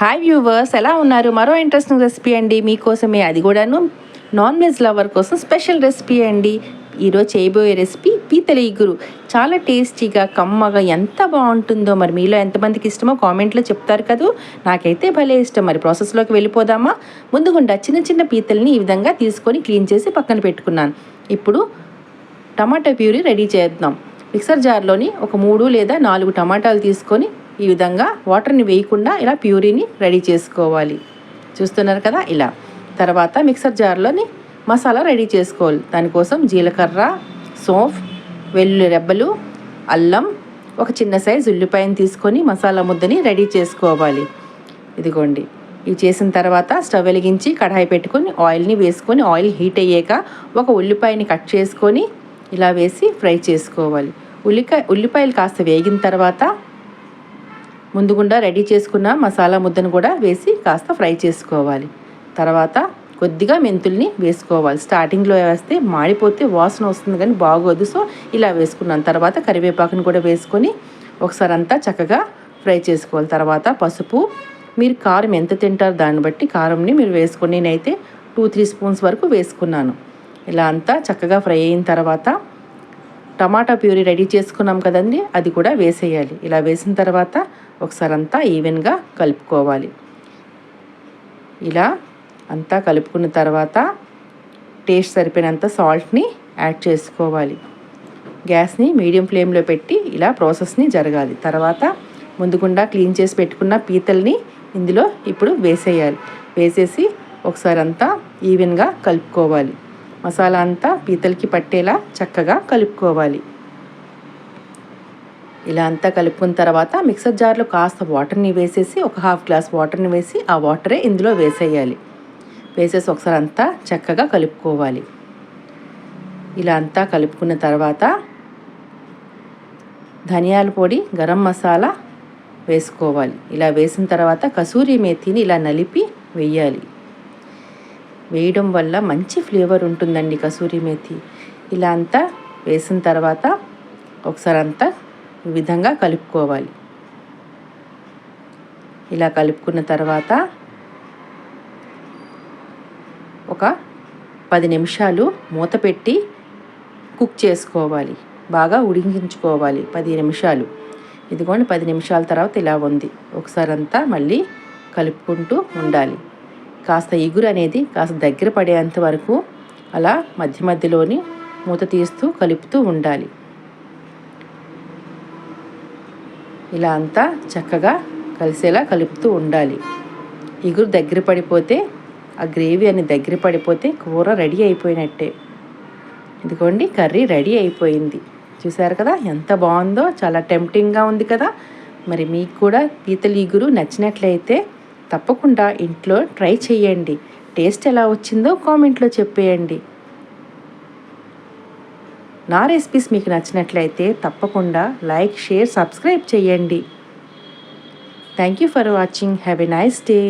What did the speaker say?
Hi viewers ఎలా ఉన్నారు? మరో ఇంట్రెస్టింగ్ రెసిపీ అండి. మీకోసమే అది కూడాను నాన్ వెజ్ లవర్ కోసం స్పెషల్ రెసిపీ అండి. ఈరోజు చేయబోయే రెసిపీ పీతల ఇగురు. చాలా టేస్టీగా కమ్మగా ఎంత బాగుంటుందో మరి మీలో ఎంతమందికి ఇష్టమో కామెంట్లో చెప్తారు కదూ. నాకైతే భలే ఇష్టం. మరి ప్రాసెస్లోకి వెళ్ళిపోదామా? ముందుగుండా చిన్న చిన్న పీతల్ని ఈ విధంగా తీసుకొని క్లీన్ చేసి పక్కన పెట్టుకున్నాను. ఇప్పుడు టమాటా ప్యూరీ రెడీ చేద్దాం. మిక్సర్ జార్లోని ఒక మూడు లేదా నాలుగు టమాటాలు తీసుకొని ఈ విధంగా వాటర్ని వేయకుండా ఇలా ప్యూరీని రెడీ చేసుకోవాలి. చూస్తున్నారు కదా ఇలా. తర్వాత మిక్సర్ జార్లోని మసాలా రెడీ చేసుకోవాలి. దానికోసం జీలకర్ర సోఫ్ వెల్లుల్లి రెబ్బలు అల్లం ఒక చిన్న సైజు ఉల్లిపాయని తీసుకొని మసాలా ముద్దని రెడీ చేసుకోవాలి. ఇదిగోండి. ఇవి చేసిన తర్వాత స్టవ్ వెలిగించి కడాయి పెట్టుకొని ఆయిల్ని వేసుకొని ఆయిల్ హీట్ అయ్యాక ఒక ఉల్లిపాయని కట్ చేసుకొని ఇలా వేసి ఫ్రై చేసుకోవాలి. ఉల్లికాయ ఉల్లిపాయలు కాస్త వేగిన తర్వాత ముందుగుండా రెడీ చేసుకున్న మసాలా ముద్దను కూడా వేసి కాస్త ఫ్రై చేసుకోవాలి. తర్వాత కొద్దిగా మెంతుల్ని వేసుకోవాలి. స్టార్టింగ్లో వేస్తే మాడిపోతే వాసన వస్తుంది కానీ బాగోదు. సో ఇలా వేసుకున్నాను. తర్వాత కరివేపాకుని కూడా వేసుకొని ఒకసారి అంతా చక్కగా ఫ్రై చేసుకోవాలి. తర్వాత పసుపు. మీరు కారం ఎంత తింటారు దాన్ని బట్టి కారంని మీరు వేసుకొని నేనైతే టూ త్రీ స్పూన్స్ వరకు వేసుకున్నాను. ఇలా అంతా చక్కగా ఫ్రై అయిన తర్వాత టమాటా ప్యూరీ రెడీ చేసుకున్నాం కదండి అది కూడా వేసేయాలి. ఇలా వేసిన తర్వాత ఒకసారి అంతా ఈవెన్గా కలుపుకోవాలి. ఇలా అంతా కలుపుకున్న తర్వాత టేస్ట్ సరిపోయినంత సాల్ట్ని యాడ్ చేసుకోవాలి. గ్యాస్ని మీడియం ఫ్లేమ్లో పెట్టి ఇలా ప్రాసెస్ని జరగాలి. తర్వాత ముందుకుండా క్లీన్ చేసి పెట్టుకున్న పీతల్ని ఇందులో ఇప్పుడు వేసేయాలి. వేసేసి ఒకసారి అంతా ఈవెన్గా కలుపుకోవాలి. మసాలా అంతా పీతలకి పట్టేలా చక్కగా కలుపుకోవాలి. ఇలా అంతా కలుపుకున్న తర్వాత మిక్సర్ జార్లో కాస్త వాటర్ని వేసేసి ఒక హాఫ్ గ్లాస్ వాటర్ని వేసి ఆ వాటరే ఇందులో వేసేయాలి. వేసేసి ఒకసారి అంతా చక్కగా కలుపుకోవాలి. ఇలా అంతా కలుపుకున్న తర్వాత ధనియాల పొడి గరం మసాలా వేసుకోవాలి. ఇలా వేసిన తర్వాత కసూరి మేతిని ఇలా నలిపి వేయాలి. వేయడం వల్ల మంచి ఫ్లేవర్ ఉంటుందండి కసూరి మేతి. ఇలా అంతా వేసిన తర్వాత ఒకసారి అంతా ఈ విధంగా కలుపుకోవాలి. ఇలా కలుపుకున్న తర్వాత ఒక పది నిమిషాలు మూత పెట్టి కుక్ చేసుకోవాలి. బాగా ఉడికించుకోవాలి పది నిమిషాలు. ఇదిగోండి పది నిమిషాల తర్వాత ఇలా ఉంది. ఒకసారి అంతా మళ్ళీ కలుపుకుంటూ ఉండాలి. కాస్త ఇగురు అనేది కాస్త దగ్గర పడేంత వరకు అలా మధ్య మధ్యలోని మూత తీస్తూ కలుపుతూ ఉండాలి. ఇలా అంతా చక్కగా కలిసేలా కలుపుతూ ఉండాలి. ఇగురు దగ్గర పడిపోతే ఆ గ్రేవీ అని దగ్గర పడిపోతే కూర రెడీ అయిపోయినట్టే. ఇదిగోండి కర్రీ రెడీ అయిపోయింది. చూసారు కదా ఎంత బాగుందో చాలా టెంప్టింగ్గా ఉంది కదా. మరి మీకు కూడా పీతలు ఇగురు నచ్చినట్లయితే తప్పకుండా ఇంట్లో ట్రై చేయండి. టేస్ట్ ఎలా వచ్చిందో కామెంట్లో చెప్పేయండి. నా రెసిపీస్ మీకు నచ్చినట్లయితే తప్పకుండా లైక్ షేర్ సబ్స్క్రైబ్ చేయండి. Thank you for watching. Have a nice day.